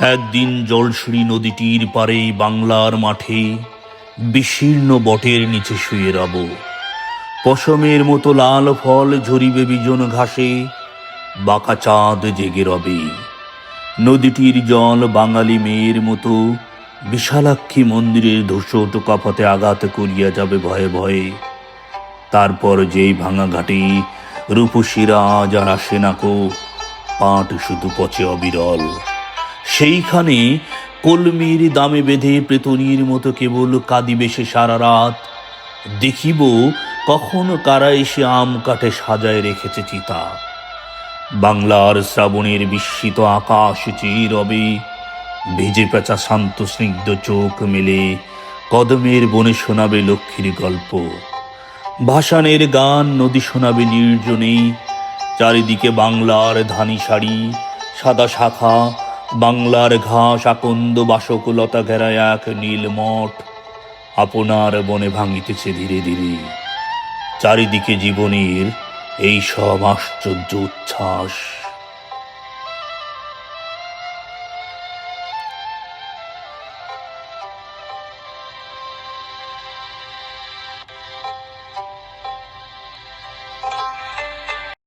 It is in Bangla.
একদিন জলসিঁড়ি নদীটির পারে বাংলার মাঠে বিশীর্ণ বটের নিচে শুয়ে রব। পশমের মতো লাল ফল ঝরিবে বিজন ঘাসে, বাঁকা চাঁদ জেগে রবে। নদীটির জল বাঙালি মেয়ের মতো বিশালাক্ষী মন্দিরের ধূসট কাপতে আঘাত করিয়া যাবে ভয়ে ভয়ে। তারপর যেই ভাঙা ঘাটে রূপসীরা যারা সেনাকো পাট শুধু পচে অবিরল। সেইখানে কলমির দামে বেঁধে প্রেতনির মতো কেবল কাঁদিবে সে সারা রাত। দেখিব কখন কারা এসে আম কাঠে সাজায় রেখেছে চিতা। বাংলার শ্রাবণের বিস্মিত আকাশ চেয়ে রবে ভেজে পেঁচা শান্ত স্নিগ্ধ চোখ মেলে, কদমের বনে শোনাবে লক্ষ্মীর গল্প। ভাসানের গান নদী শোনাবে নির্জনে, চারিদিকে বাংলার ধানি শাড়ি, সাদা শাখা বাংলার ঘাস আকন্দ বাসকুলতা ঘেরা এক নীল মঠ আপনার বনে ভাঙিতেছে ধীরে ধীরে। চারিদিকে জীবনের এই সব আশ্চর্য উচ্ছ্বাস।